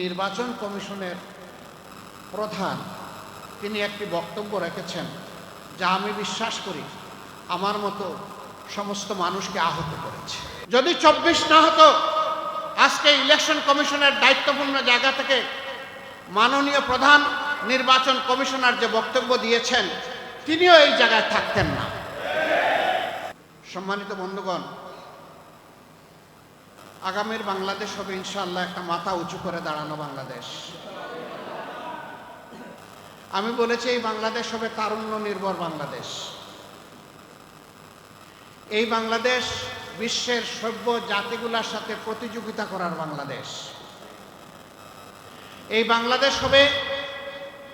নির্বাচন কমিশনের প্রধান, তিনি একটি বক্তব্য রেখেছেন যা আমি বিশ্বাস করি আমার মতো সমস্ত মানুষকে আহত করেছে। যদি চব্বিশ না হতো, আজকে ইলেকশন কমিশনের দায়িত্বপূর্ণ জায়গা থেকে মাননীয় প্রধান নির্বাচন কমিশনার যে বক্তব্য দিয়েছেন, তিনিও এই জায়গায় থাকতেন না। সম্মানিত বন্ধুগণ আগামীর বাংলাদেশ হবে ইনশাল্লাহ একটা মাথা উঁচু করে দাঁড়ানো বাংলাদেশ। আমি বলেছি, এই বাংলাদেশ হবে তারুণ্য নির্ভর বাংলাদেশ। এই বাংলাদেশ বিশ্বের সভ্য জাতিগুলোর সাথে প্রতিযোগিতা করার বাংলাদেশ। এই বাংলাদেশ হবে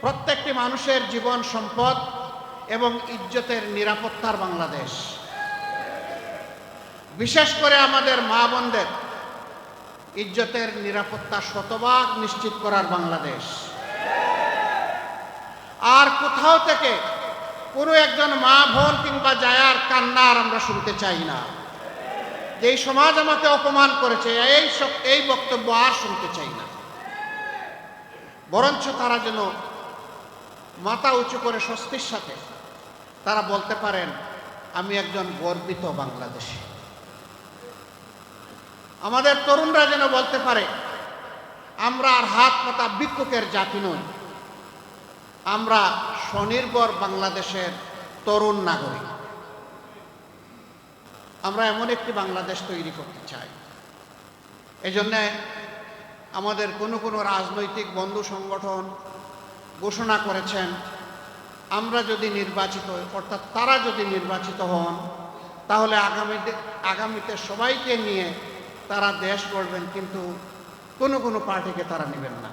প্রত্যেকটি মানুষের জীবন সম্পদ এবং ইজ্জতের নিরাপত্তার বাংলাদেশ। বিশেষ করে আমাদের মা বোনদের ইজ্জতের নিরাপত্তা শতভাগ নিশ্চিত করার বাংলাদেশ। আর কোথাও থেকে কোনো একজন মা বোন কিংবা জায়ার কান্নার আমরা শুনতে চাই না। যে এই সমাজ আমাকে অপমান করেছে, এই সব, এই বক্তব্য আর শুনতে চাই না। বরঞ্চ তারা যেন মাথা উঁচু করে স্বস্তির সাথে তারা বলতে পারেন, আমি একজন গর্বিত বাংলাদেশী। আমাদের তরুণরা যেন বলতে পারে, আমরা আর হাত পাতা ভিক্ষুকের জাতি নই। আমরা স্বনির্ভর বাংলাদেশের তরুণ নাগরিক। আমরা এমন একটি বাংলাদেশ তৈরি করতে চাই। এই জন্যে আমাদের কোনো কোনো রাজনৈতিক বন্ধু সংগঠন ঘোষণা করেছেন, আমরা যদি নির্বাচিত, অর্থাৎ তারা যদি নির্বাচিত হন, তাহলে আগামীতে আগামীতে সবাইকে নিয়ে তারা দেশ গড়বেন, কিন্তু কোনো কোনো পার্টিকে তারা নেবেন না।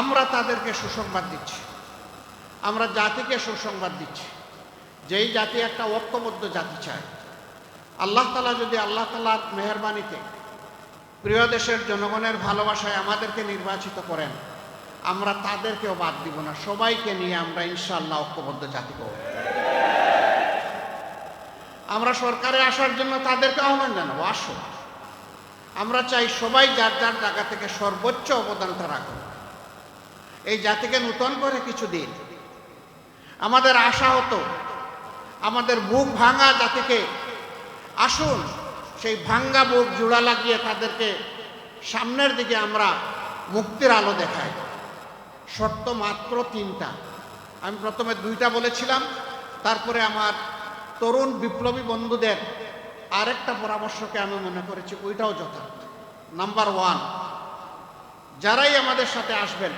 আমরা তাদেরকে সুসংবাদ দিচ্ছি। আমরা জাতিকে সুসংবাদ দিচ্ছি। যেই জাতি একটা ঐক্যবদ্ধ জাতি চায়। আল্লাহ তালা যদি আল্লাহ তালার মেহরবানিতে প্রিয় দেশের জনগণের ভালোবাসায় আমাদেরকে নির্বাচিত করেন, আমরা তাদেরকেও বাদ দিব না। সবাইকে নিয়ে আমরা ইনশাআল্লাহ ঐক্যবদ্ধ জাতি করব আমরা সরকারে আসার জন্য তাদেরকে আহ্বান জানাব, আসো। আমরা চাই সবাই যার যার জায়গা থেকে সর্বোচ্চ অবদানটা রাখুন এই জাতিকে নূতন করে কিছু দিন। আমাদের আশা হতো, আমাদের বুক ভাঙা জাতিকে আসুন, সেই ভাঙ্গা বুক জোড়া লাগিয়ে তাদেরকে সামনের দিকে আমরা মুক্তির আলো দেখাই। শর্ত মাত্র তিনটা। আমি প্রথমে দুইটা বলেছিলাম, তারপরে আমার তরুণ বিপ্লবী বন্ধুদের আরেকটা পরামর্শকে আমি মনে করেছি, ওইটাও যথার্থ। নাম্বার ওয়ান যারাই আমাদের সাথে আসবেন,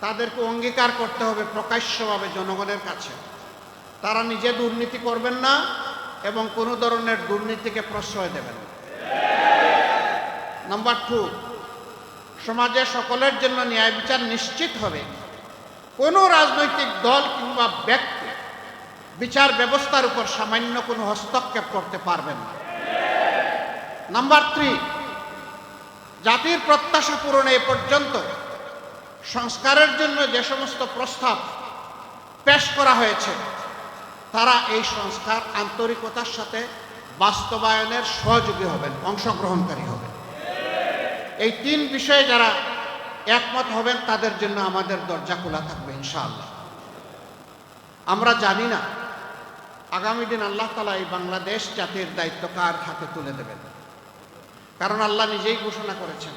তাদেরকে অঙ্গীকার করতে হবে প্রকাশ্যভাবে জনগণের কাছে। তারা নিজে দুর্নীতি করবেন না এবং কোনো ধরনের দুর্নীতিকে প্রশ্রয় দেবেন না। নাম্বার টু সমাজে সকলের জন্য ন্যায় বিচার নিশ্চিত হবে। কোনো রাজনৈতিক দল কিংবা ব্যক্তি বিচার ব্যবস্থার উপর সামান্য কোনো হস্তক্ষেপ করতে পারবেন না। নাম্বার থ্রি জাতির প্রত্যাশা পূরণে এ পর্যন্ত সংস্কারের জন্য যে সমস্ত প্রস্তাব পেশ করা হয়েছে, তারা এই সংস্কার আন্তরিকতার সাথে বাস্তবায়নের সহযোগী হবেন, অংশগ্রহণকারী হবেন। এই তিন বিষয়ে যারা একমত হবেন, তাদের জন্য আমাদের দরজা খোলা থাকবে, ইনশাআল্লাহ। আমরা জানি না। আগামী দিন আল্লাহ তালা এই বাংলাদেশ জাতির দায়িত্ব কার হাতে তুলে দেবেন? কারণ আল্লাহ নিজেই ঘোষণা করেছেন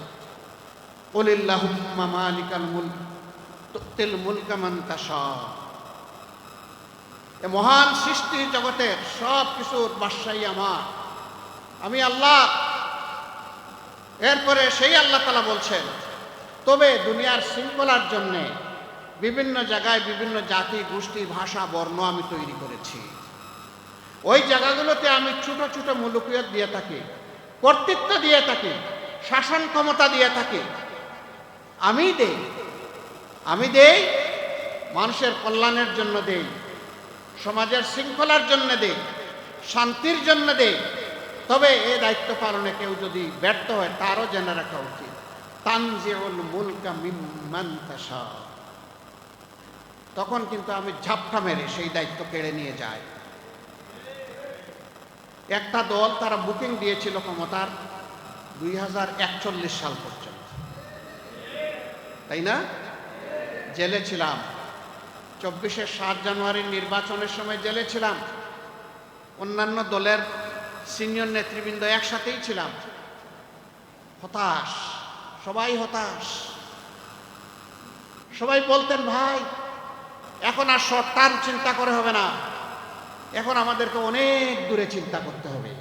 মহান সৃষ্টি জগতের সব কিছুর বাদশাহী আমার। আমি আল্লাহ। এরপরে সেই আল্লাহ তালা বলছেন, তবে দুনিয়ার শৃঙ্খলার জন্যে বিভিন্ন জায়গায় বিভিন্ন জাতি, গোষ্ঠী, ভাষা, বর্ণ আমি তৈরি করেছি। ওই জায়গাগুলোতে আমি ছোট ছোট মুলুকিয়ত দিয়ে থাকি, কর্তৃত্ব দিয়ে থাকি, শাসন ক্ষমতা দিয়ে থাকি। আমি দেই আমি দেই, মানুষের কল্যাণের জন্য দেই, সমাজের শৃঙ্খলার জন্য দেই, শান্তির জন্য দেই। তবে এ দায়িত্ব পালনে কেউ যদি ব্যর্থ হয়, তারও জেনে রাখা উচিত। তানজিউল মুলকা মিম্মান তখন কিন্তু আমি ঝাপটা মেরে সেই দায়িত্ব কেড়ে নিয়ে যাই। একটা দল তারা বুকিং দিয়েছিল ক্ষমতার দুই হাজার একচল্লিশ সাল পর্যন্ত। তাই না? জেলে ছিলাম। চব্বিশের সাত জানুয়ারির নির্বাচনের সময় জেলে ছিলাম। অন্যান্য দলের সিনিয়র নেতৃবৃন্দ একসাথেই ছিলাম। হতাশ, সবাই হতাশ। সবাই বলতেন, ভাই এখন আর শর্ট চিন্তা করে হবে না। এখন আমাদেরকে অনেক দূরে চিন্তা করতে হবে।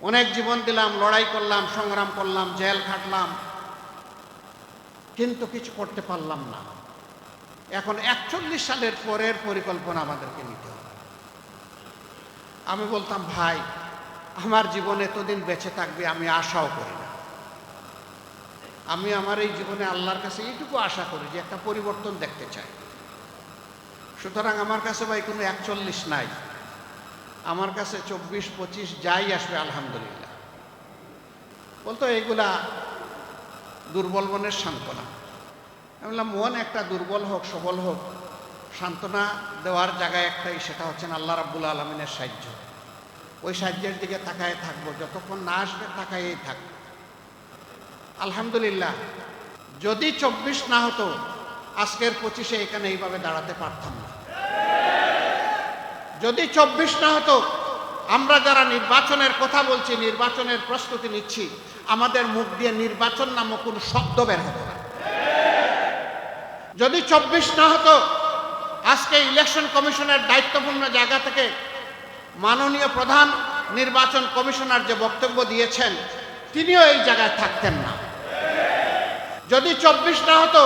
অনেক জীবন দিলাম, লড়াই করলাম, সংগ্রাম করলাম, জেল খাটলাম। কিন্তু কিছু করতে পারলাম না। এখন একচল্লিশ সালের পরের পরিকল্পনা আমাদেরকে নিতে হবে। আমি বলতাম, ভাই, আমার জীবন এতদিন বেঁচে থাকবে আমি আশাও করি না। আমি আমার এই জীবনে আল্লাহর কাছে এইটুকু আশা করি যে একটা পরিবর্তন দেখতে চাই। সুতরাং আমার কাছে ভাই কোনো একচল্লিশ নাই। আমার কাছে চব্বিশ, পঁচিশ যাই আসবে, আলহামদুলিল্লাহ। বলতো এইগুলা দুর্বল মনের সান্ত্বনা। আমি বললাম, মন একটা দুর্বল হোক, সবল হোক, সান্ত্বনা দেওয়ার জায়গায় একটাই, সেটা হচ্ছেন আল্লাহ রাব্বুল আলমিনের সাহায্য। ওই সাহায্যের দিকে তাকায় থাকব, যতক্ষণ না আসবে তাকায়েই থাকব। আলহামদুলিল্লাহ, যদি চব্বিশ না হতো, আজকের পঁচিশে এখানে এইভাবে দাঁড়াতে পারতাম না। যদি চব্বিশ না হতো, আমরা যারা নির্বাচনের কথা বলছি, নির্বাচনের প্রস্তুতি নিচ্ছি, আমাদের মুখ দিয়ে নির্বাচন নামক কোনো শব্দ বের হতো না। যদি চব্বিশ না হতো, আজকে ইলেকশন কমিশনের দায়িত্বপূর্ণ জায়গা থেকে মাননীয় প্রধান নির্বাচন কমিশনার যে বক্তব্য দিয়েছেন, তিনিও এই জায়গায় থাকতেন না। যদি চব্বিশ না হতো,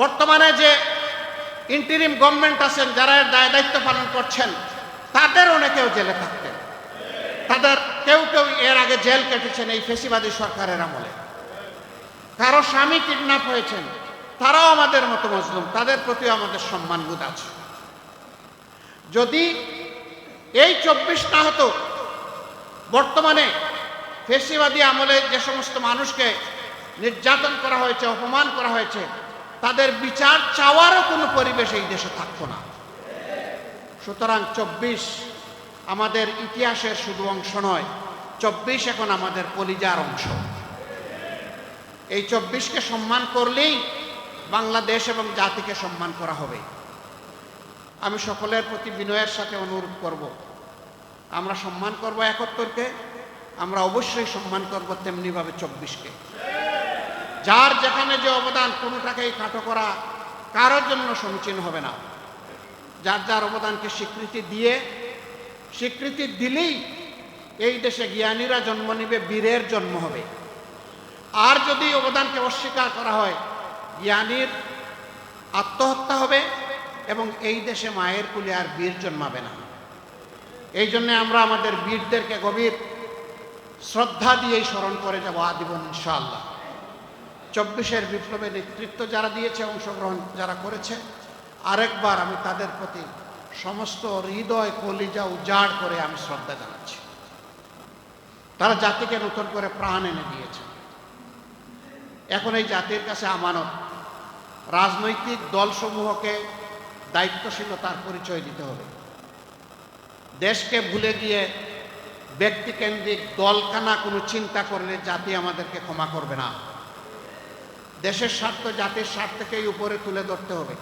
বর্তমানে যে ইন্টারিম গভর্নমেন্ট আছেন, যারা এর দায় দায়িত্ব পালন করছেন তাদের অনেকেও জেলে থাকতেন। তাদের কেউ কেউ এর আগে জেল কেটেছেন এই ফেসিবাদী সরকারের আমলে। কারও স্বামী কিডন্যাপ হয়েছেন, তারাও আমাদের মতো মজলুম, তাদের প্রতিও আমাদের সম্মানবোধ আছে। যদি এই চব্বিশ না হতো, বর্তমানে ফেসিবাদী আমলে যে সমস্ত মানুষকে নির্যাতন করা হয়েছে, অপমান করা হয়েছে তাদের বিচার চাওয়ারও কোনো পরিবেশ এই দেশে থাকতো না। সুতরাং চব্বিশ আমাদের ইতিহাসের শুধু অংশ নয়, চব্বিশ এখন আমাদের কলিজার অংশ। এই চব্বিশকে সম্মান করলেই বাংলাদেশ এবং জাতিকে সম্মান করা হবে। আমি সকলের প্রতি বিনয়ের সাথে অনুরোধ করব, আমরা সম্মান করব একাত্তরকে, আমরা অবশ্যই সম্মান করব তেমনিভাবে চব্বিশকে। যার যেখানে যে অবদান, কোনোটাকেই খাটো করা কারোর জন্য সমীচীন হবে না। যার যার অবদানকে স্বীকৃতি দিয়ে, স্বীকৃতি দিলেই এই দেশে জ্ঞানীরা জন্ম নিবে, বীরের জন্ম হবে। আর যদি অবদানকে অস্বীকার করা হয়, জ্ঞানীর আত্মহত্যা হবে এবং এই দেশে মায়ের কুলে আর বীর জন্মাবে না। এই জন্য আমরা আমাদের বীরদেরকে গভীর শ্রদ্ধা দিয়েই স্মরণ করে যাব আজীবন ইনশাআল্লাহ। চব্বিশের বিপ্লবে নেতৃত্ব যারা দিয়েছে, অংশগ্রহণ যারা করেছে, আরেকবার আমি তাদের প্রতি সমস্ত হৃদয়, কলিজা উজাড় করে আমি শ্রদ্ধা জানাচ্ছি। তারা জাতিকে নতুন করে প্রাণ এনে দিয়েছে। এখন এই জাতির কাছে আমানত। রাজনৈতিক দলসমূহকে দায়িত্বশীলতার পরিচয় দিতে হবে। দেশকে ভুলে গিয়ে ব্যক্তিকেন্দ্রিক দলকানা কোনো চিন্তা করলে জাতি আমাদেরকে ক্ষমা করবে না। দেশের স্বার্থ জাতির স্বার্থকেই উপরে তুলে ধরতে হবে।